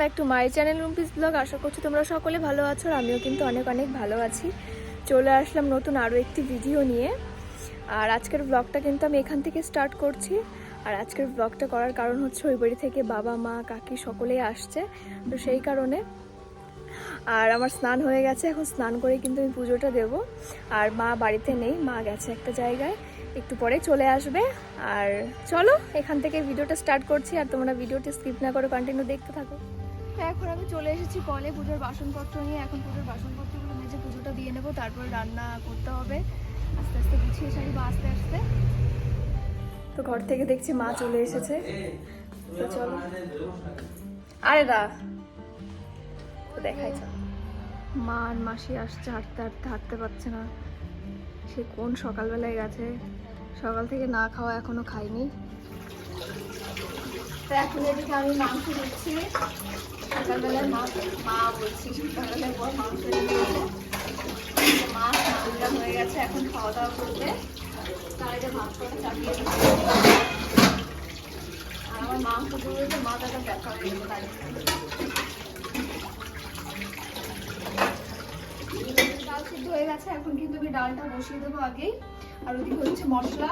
Back to my channel রুমপিস blog আশা করছি তোমরা সকলে ভালো আছো আমিও কিন্তু অনেক অনেক ভালো আছি। চলে আসলাম নতুন আরও একটি ভিডিও নিয়ে। আর আজকের ব্লগটা কিন্তু আমি এখান থেকে স্টার্ট করছি। আর আজকের ব্লগটা করার কারণ হচ্ছে ওই বাড়ি থেকে বাবা, মা, কাকি সকলেই আসছে। তো সেই কারণে আর আমার স্নান হয়ে গেছে। এখন স্নান করে কিন্তু আমি পুজোটা দেব। আর মা বাড়িতে নেই, মা গেছে একটা জায়গায়। একটু পরে চলে আসবে। আর চলো, এখান থেকে ভিডিওটা স্টার্ট করছি। আর তোমরা ভিডিওটা স্কিপ না করে কন্টিনিউ দেখতে থাকো। এখন আমি চলে এসেছি কলে পুজোর বাসনপত্র নিয়ে। এখন পুজোর বাসনপত্রগুলো মেজে পুজোটা দিয়ে নেব, তারপর রান্না করতে হবে। আস্তে আস্তে গুছিয়ে সারিব আস্তে আস্তে। তো ঘর থেকে দেখছি মা চলে এসেছে। তো চলো। আরে দা। তো দেখাই মা আর মাসি আসছে, হাঁটতে হাঁটতে হাঁটতে পারছে না। সে কোন সকালবেলায় গেছে? সকাল থেকে না খাওয়া এখনও খাইনি। তো এখন এদিকে আমি মাংস দিচ্ছি। সকালবেলায় মা মা বলছি সকালবেলায় বড় মাংস মা স্নান হয়ে গেছে এখন খাওয়া দাওয়া করবে আগে চাপিয়ে আর আমার মাংস দিয়ে মাথাটা ব্যথা হয়ে গেছে তাই ডাল সিদ্ধ হয়ে গেছে এখন কিন্তু আমি ডালটা বসিয়ে দেবো আগেই আর ওদিকে হচ্ছে মশলা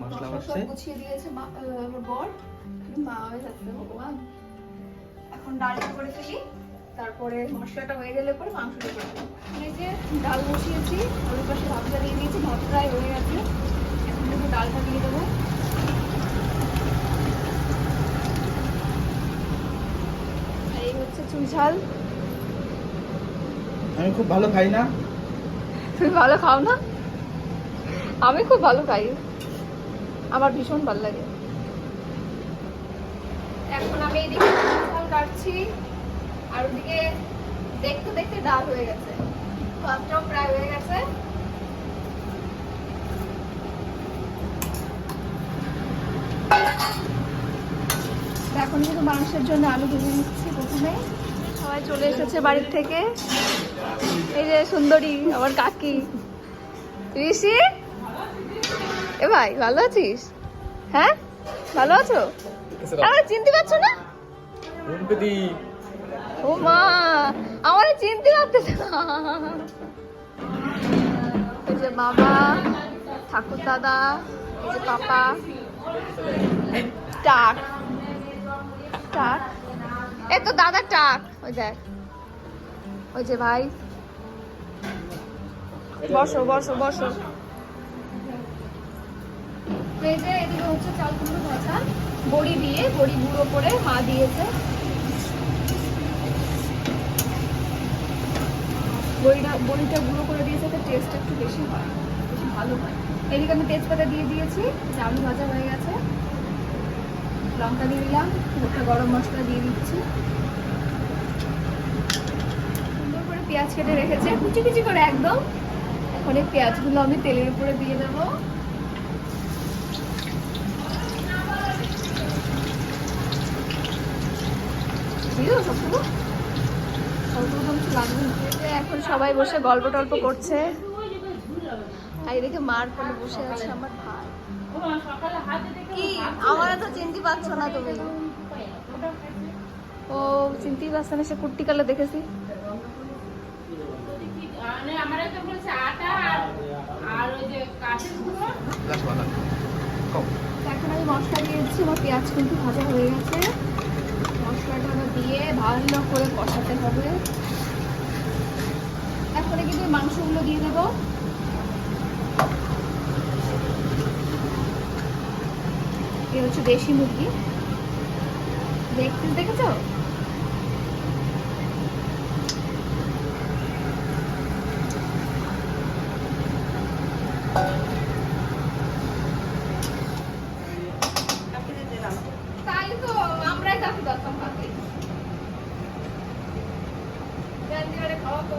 মশলা সব গুছিয়ে দিয়েছে বর। মা হয়ে যাচ্ছে ভগবান এখন ডালটা করে ফেলি। তারপরে মশলাটা হয়ে গেলে পরে মাংসটা করে এই যে ডাল বসিয়েছি ওর পাশে ভাতটা দিয়ে দিয়েছি ভাত প্রায় হয়ে গেছে। এখন একটু ডালটা দিয়ে দেবো। এই হচ্ছে চুই ঝাল। আমি খুব ভালো খাই না। তুমি ভালো খাও না? আমি খুব ভালো খাই। আমার ভীষণ ভালো লাগে। এখন আমি এদিকে কাটছি আর ওদিকে দেখতে দেখতে ডাল হয়ে গেছে। ভাতটাও প্রায় হয়ে গেছে। এখন কিন্তু মাংসের জন্য আলু ভেজে নিচ্ছি প্রথমে। সবাই চলে এসেছে বাড়ির থেকে। এই যে সুন্দরী আমার কাকি। ঋষি? এ ভাই ভালো আছিস? হ্যাঁ? ভালো আছো? আমার চিনতে পারছ না? রুমপিদি ও মা আমার চিনতে পারতেছে না। এই যে বাবা ঠাকুর দাদা এই যে পাপা। টাক। টাক। এ তো দাদা টাক ওই দেখ। ওই যে ভাই। বসো বসো বসো। এই যে এদিকে হচ্ছে চাল কুমড়ো ভাজা বড়ি দিয়ে, বড়ি গুঁড়ো করে মা দিয়েছে। বড়িটা বড়িটা গুঁড়ো করে দিয়েছে, তো টেস্টটা একটু বেশি হয়, বেশি ভালো হয়। এদিকে আমি তেজপাতা দিয়ে দিয়েছি আলু ভাজা হয়ে গেছে। লঙ্কা দিয়ে দিলাম, গোটা গরম মশলা দিয়ে দিচ্ছি। সুন্দর করে পেঁয়াজ কেটে রেখেছে, কুচি কুচি করে একদম। এখন এই পেঁয়াজগুলো আমি তেলের উপরে দিয়ে দেবো। সবগুলো এখন সবাই বসে গল্প টল্প করছে। আর এদিকে মার কোলে বসে আছে আমার ভাই। কি? আমার তো চিনতে পারছ না তুমি। ও চিনতেই পারছে না সে কুর্তি কালে দেখেছি। এখন আমি মশলা দিয়ে দিচ্ছি আমার পেঁয়াজ কিন্তু ভাজা হয়ে গেছে। মশলাটা দিয়ে ভালো করে কষাতে হবে। তারপরে কিন্তু মাংসগুলো দিয়ে দেবো। এ হচ্ছে দেশি মুরগি। দেখতে দেখেছ তাই তো আমরাই কাকু দত্তম কাকি জানি খাওয়া তো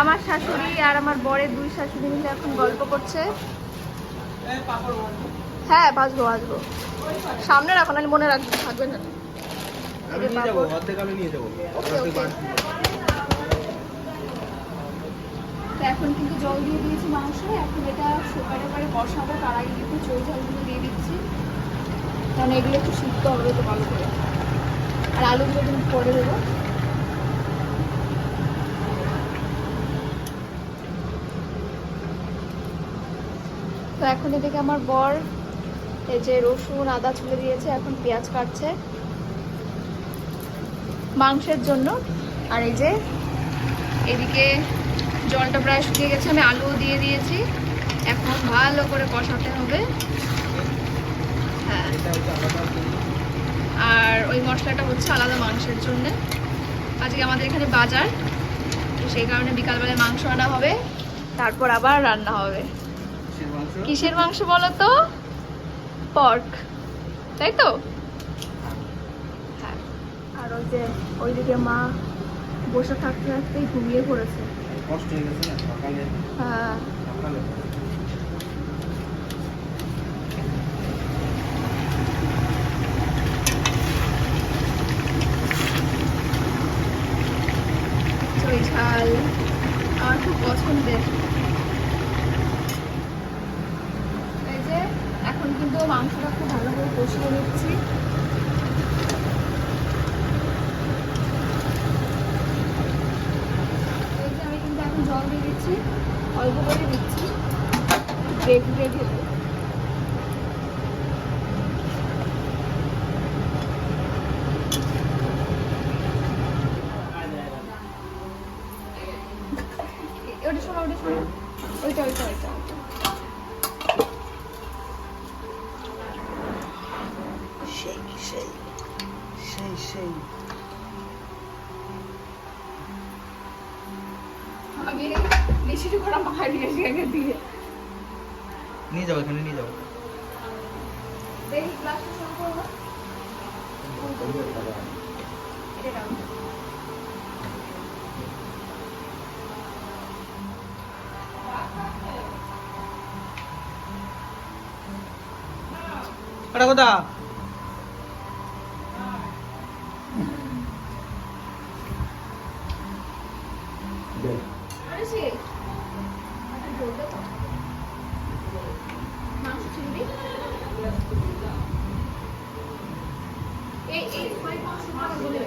আমার শাশুড়ি আর আমার বরের দুই শাশুড়ি মিলে এখন গল্প করছে। হ্যাঁ ভাজবো ভাজবো সামনে রাখো নাহলে মনে রাখবে থাকবে না। আমি আমি এখন কিন্তু জল দিয়ে দিয়েছি মাংস এখন এটা শুকারে পরে বসাবো তার আগে কিন্তু চোল ঝালগুলো দিয়ে দিচ্ছি। কারণ এগুলো একটু সিদ্ধ হবে তো ভালো করে। আর আলুগুলো কিন্তু পরে দেবো। এখন এদিকে আমার বর, এই যে রসুন, আদা ছুলে দিয়েছে, এখন পেঁয়াজ কাটছে মাংসের জন্য। আর এই যে এদিকে জলটা প্রায় শুকিয়ে গেছে, আমি আলুও দিয়ে দিয়েছি। এখন ভালো করে কষাতে হবে। হ্যাঁ। আর ওই মশলাটা হচ্ছে আলাদা মাংসের জন্য। আজকে আমাদের এখানে বাজার সেই কারণে বিকালবেলায় মাংস আনা হবে, তারপর আবার রান্না হবে। কিসের মাংস বলতো? বলো তো পর্ক। তাই তো? হ্যাঁ আর ওই যে ওইদিকে মা বসে থাকতে থাকতেই ঘুমিয়ে পড়েছে। কষ্ট হয়ে গেছে না? সকালে হ্যাঁ। এটা কোথা আরে সে আরে বলতে তো মাংস চিংড়ি এই এই ফাইভ মাংস মারা বলে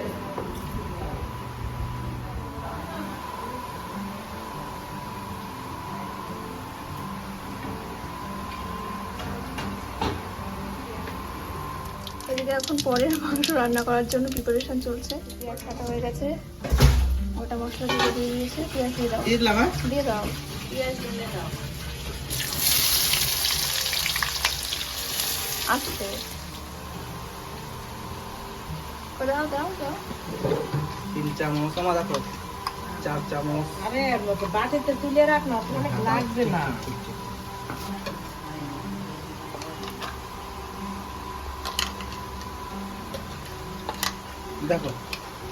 এদিকে এখন পরের মাংস রান্না করার জন্য প্রিপারেশন চলছে। পেঁয়াজ কাটা হয়ে গেছে। গোটা মশলা দিয়ে দিয়ে দিয়েছে। পেঁয়াজ দিয়ে দাও। দিয়ে দাও। পেঁয়াজ দিয়ে দাও। আসতে। দাও দাও দাও। তিন চামচ আমার চার চামচ। আরে বাটিতে তুলে রাখ না অনেক লাগবে না ঠিক, ঠিক, ঠিক। দেখো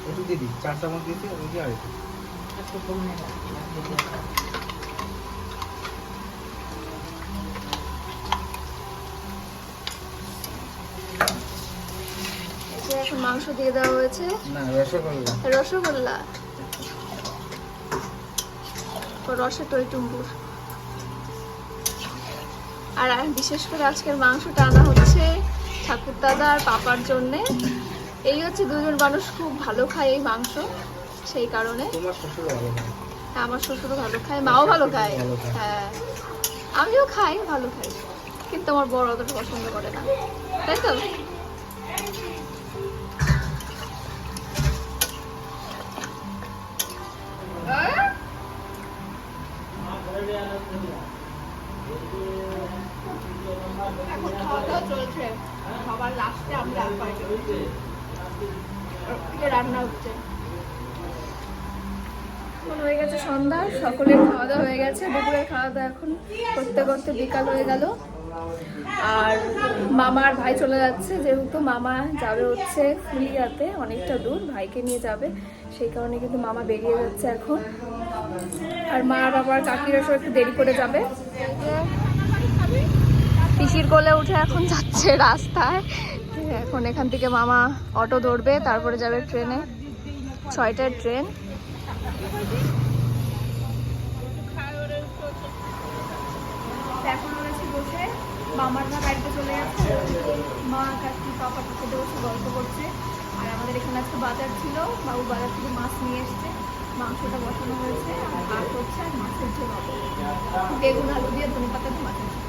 একটু দিদি চার চামচ দিয়েছি ওই এখন মাংস দিয়ে দেওয়া হয়েছে। না রসগোল্লা। রসগোল্লা। রসে আর বিশেষ করে আজকের মাংসটা আনা হচ্ছে ঠাকুর দাদা আর পাপার জন্যে। এই হচ্ছে দুজন মানুষ খুব ভালো খায় এই মাংস সেই কারণে। হ্যাঁ, আমার শ্বশুরও ভালো খায় মাও ভালো খায়। হ্যাঁ আমিও খাই ভালো খাই। কিন্তু আমার বড় অতটা পছন্দ করে না। তাই তো? রান্না হচ্ছে। এখন হয়ে গেছে সন্ধ্যা সকলের খাওয়া দাওয়া হয়ে গেছে। দুপুরের খাওয়া দাওয়া এখন করতে করতে বিকাল হয়ে গেল। আর মামা আর ভাই চলে যাচ্ছে, যেহেতু মামা যাবে হচ্ছে ফুলিয়াতে, অনেকটা দূর, ভাইকে নিয়ে যাবে। সেই কারণে কিন্তু মামা বেরিয়ে যাচ্ছে এখন। আর মা বাবার কাকিরা সব একটু দেরি করে যাবে। পিসির কোলে উঠে এখন যাচ্ছে রাস্তায়। এখন এখান থেকে মামা অটো ধরবে, তারপরে যাবে ট্রেনে। ছয়টার ট্রেন। এখন মামাররা বাড়িতে চলে যাচ্ছে মা বসে করছে। আর আমাদের এখানে বাজার ছিল। বাবু বাজার থেকে মাছ নিয়ে মাংসটা বসানো হয়েছে, আর ভাত হচ্ছে আর মাছের ঝোল বেগুন, আলু দিয়ে ধনে পাতা দিয়ে ঝোল।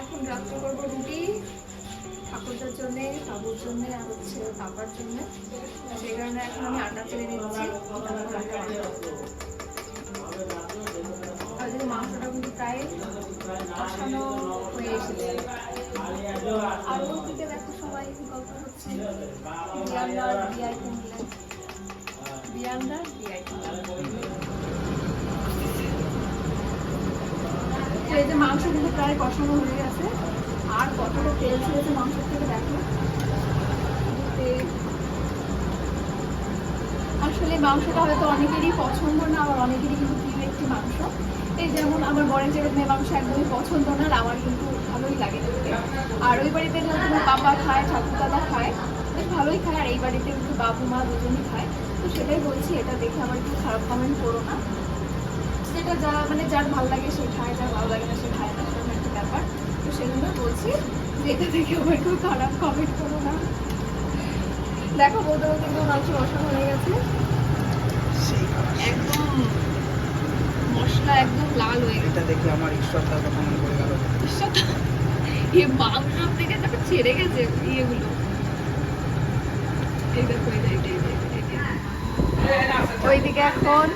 এখন রাত্রে করব রুটি ঠাকুরটার জন্যে, বাবুর জন্যে আর হচ্ছে বাবার জন্যে। সেই কারণে এখন আমি আটা চেড়ে দিচ্ছি। মাংসটা কিন্তু প্রায় কষানো হয়ে এসেছে। আর ওদিকে দেখো সবাই গল্প হচ্ছে এই যে মাংস কিন্তু প্রায় কষানো হয়ে কতটা তেল ছেড়েছে মাংসের থেকে দেখো? আসলে মাংসটা হয়তো অনেকেরই পছন্দ না, আবার অনেকেরই কিন্তু প্রিয় একটি মাংস। এই যেমন আমার বরের যেরকম মেয়ে মাংস একদমই পছন্দ না, আর আমার কিন্তু ভালোই লাগে দেখতে আর ওই বাড়িতে যেহেতু বাবা খায়, ঠাকুর দাদা খায়, বেশ ভালোই খায়, আর এই বাড়িতে কিন্তু বাবু, মা দুজনই খায়। তো সেটাই বলছি, এটা দেখে আমার একটু খারাপ কমেন্ট করো না। সেটা যা মানে যার ভালো লাগে সে খায়, যার ভালো লাগে না সে খায় না সেরকম একটা ব্যাপার সেজন্য বলছি। যে এটা দেখে আমার একটু খারাপ কমেন্ট করো না। দেখো বলতে বলতে কিন্তু মাংস বসানো হয়ে গেছে। একদম মশলা একদম লাল হয়ে গেছে। এটা দেখে আমার ঈশ্বরটার কথা মনে পড়ে গেল। এ মাংস থেকে দেখো ছেড়ে গেছে ইয়েগুলো। এই দেখো এই। ওইদিকে এখন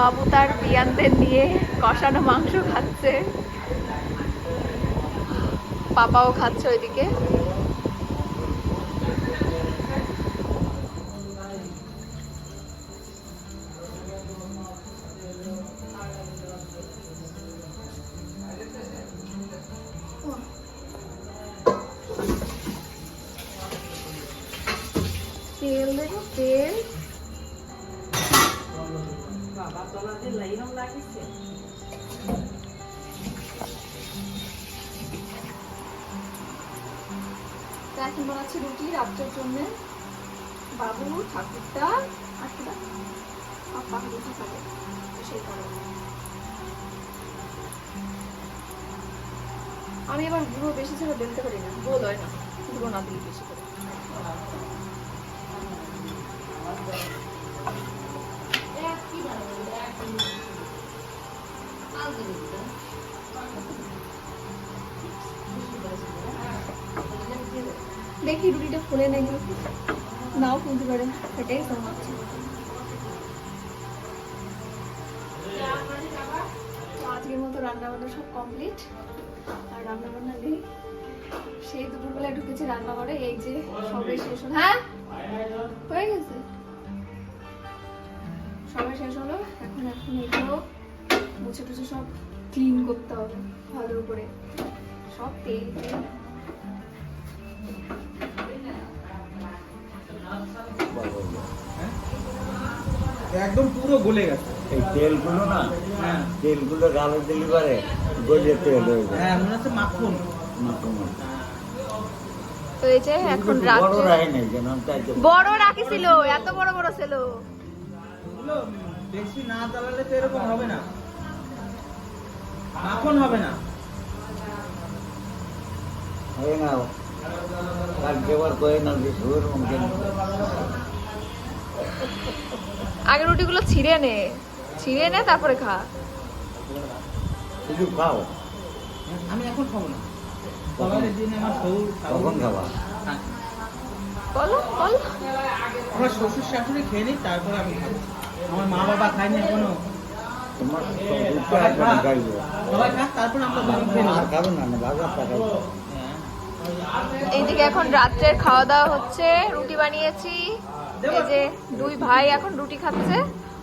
বাবু তার বিয়ানদের নিয়ে কষানো মাংস খাচ্ছে। পাপাও খাচ্ছে ওইদিকে। তেল দেখো তেল। বাবা এখন বানাচ্ছি রুটি রাত্রের জন্য। বাবু ঠাকুরটা আর পাপা রুটি খাবে সেই কারণে। আমি আবার গুঁড়ো বেশি ছাড়া বেলতে পারি না। গোল হয় না গুঁড়ো না দিলে বেশি দেখি রুটিটা ফুলে নেই নাও ফুলতে পারে সেটাই সমস্যা তো আজকের মতো রান্না বান্না সব কমপ্লিট আর রান্না বান্না নেই। সেই দুপুরবেলায় ঢুকেছি রান্না করে এই যে সবাই শেষ হলো। হ্যাঁ? হয়ে গেছে? সবাই শেষ হলো, এখন এখন এগুলো মুছে টুছে সব ক্লিন করতে হবে, ভালো করে। সব তেল তেল। একদম পুরো গলে গেছে। এই তেলগুলো না হ্যাঁ। তেলগুলো গালে দিলি পারে গলিয়ে তেল হয়ে যায়। হ্যাঁ মনে হচ্ছে মাখন। মাখন। মাখন। তো এই যে এখন বড় রাত্রে রায় নাই যেন তাই বড় রাখিছিল এত বড় বড় ছিল। বেশি না জ্বালালে তো এরকম হবে না। মাখন হবে না। হয় না আগে রুটিগুলো ছিঁড়ে নে। ছিঁড়ে নে তারপরে খা। শুধু খাও? আমি এখন খাব না। আমার শরীর কখন খাবা। বলো আমার শ্বশুর শাশুড়ি খেয়ে নিই তারপরে আমি খাব। আমার মা বাবা খায়নি এখনও। তোমার সবাই খাক তারপরে আমরা না টাকা। এইদিকে এখন রাত্রের খাওয়া দাওয়া হচ্ছে রুটি বানিয়েছি। এই যে দুই ভাই এখন রুটি খাচ্ছে।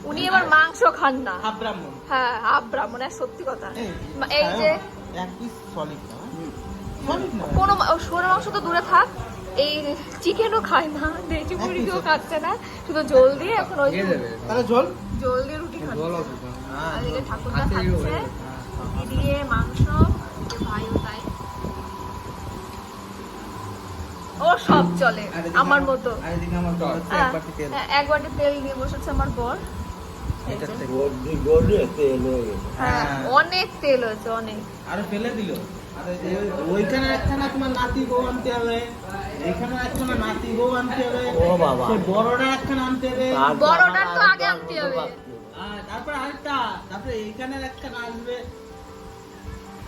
উনি আবার মাংস খান না। হাফ ব্রাহ্মণ। হ্যাঁ আপ ব্রাহ্মণের সত্যি কথা। এই, যে কোনো সোনা মাংস তো দূরে থাক। এই চিকেনও খায় না দেশি মুরগিও খাচ্ছে না। শুধু জল দিয়ে এখন ওই তাহলে জল? জল দিয়ে রুটি খাচ্ছে। হ্যাঁ, হাতে খাচ্ছে। রুটি দিয়ে মাংস এদিকে ভাইও তাই ও সব চলে আমার মতো। এক হ্যাঁ, বাটি তেল। হ্যাঁ, এক বাটি তেল নিয়ে বসেছে আমার বর। হয়ে। অনেক তেল হয়েছে অনেক। আরও ফেলে দিল। ওইখানে একখানা তোমার নাতি বউ আনতে হবে। এইখানে একখানা নাতি বউ আনতে হবে। ও বাবা। বড়টা একখানা আনতে হবে। তার তো বড়টার আমার তো আর আগে আনতে হবে। বাকি। তারপরে আরেকটা তারপরে এইখানে একখানা আসবে।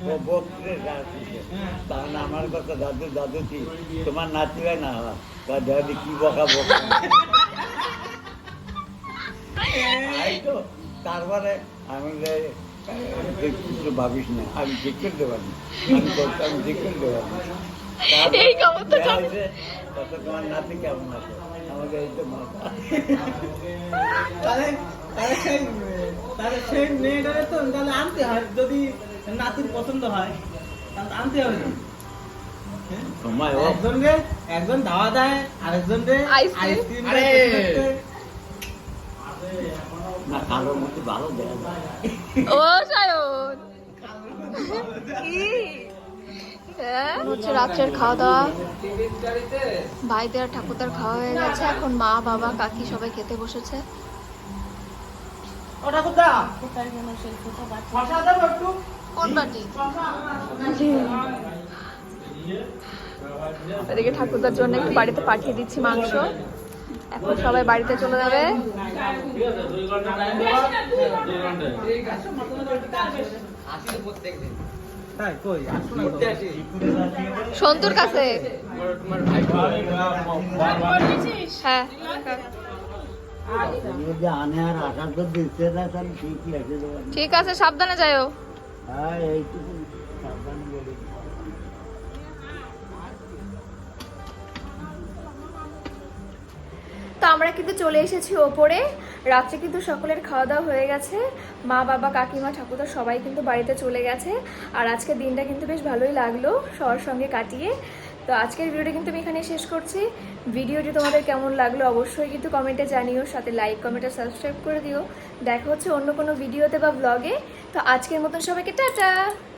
ও তখন আমার কথা দাদু দাদু কি? তোমার নাতি হয় না? দাদি কি বকা তো তারপরে আমি কিছু ভাবিস না। আমি ঠিক করতে পারি আমি বলতে আমি ঠিক করতে তত তোমার নাতি কেমন আছে? আমাকে এই তো মাথা তাহলে তাহলে সেই তাহলে সেই মেয়েটারে তো তাহলে আনতে হয়। যদি নাতির পছন্দ হয় তাহলে আনতে হবে না। একজন দাওয়া দেয় আরেকজন আইসক্রিম? আইসক্রিম আরে। দেয় না কারোর মধ্যে ভালো দেয় ও সায়ন? হচ্ছে রাত্রের খাওয়া দাওয়া ভাইদের আর ঠাকুরদার খাওয়া হয়ে গেছে। এখন মা বাবা কাকি সবাই খেতে বসেছে। ওটা কোথা কোথায় যেন সেই কোন বাটি এদিকে ঠাকুরদার জন্য একটু বাড়িতে পাঠিয়ে দিচ্ছি মাংস এখন সবাই বাড়িতে চলে যাবে তাই কই আসো না তো। সন্তুর কাছে হ্যাঁ ঠিক আছে সাবধানে যাও হ্যাঁ তো আমরা কিন্তু চলে এসেছি ওপরে। রাত্রে কিন্তু সকলের খাওয়া দাওয়া হয়ে গেছে। মা, বাবা, কাকিমা, ঠাকুরদা সবাই কিন্তু বাড়িতে চলে গেছে। আর আজকে দিনটা কিন্তু বেশ ভালোই লাগল সবার সঙ্গে কাটিয়ে। তো আজকের ভিডিওটা কিন্তু আমি এখানে শেষ করছি। ভিডিওটি তোমাদের কেমন লাগল অবশ্যই কিন্তু কমেন্টে জানিও, সাথে লাইক কমেন্ট আর সাবস্ক্রাইব করে দিও। দেখা হচ্ছে অন্য কোনো ভিডিওতে বা ব্লগে তো আজকের মতন সবাইকে টাটা!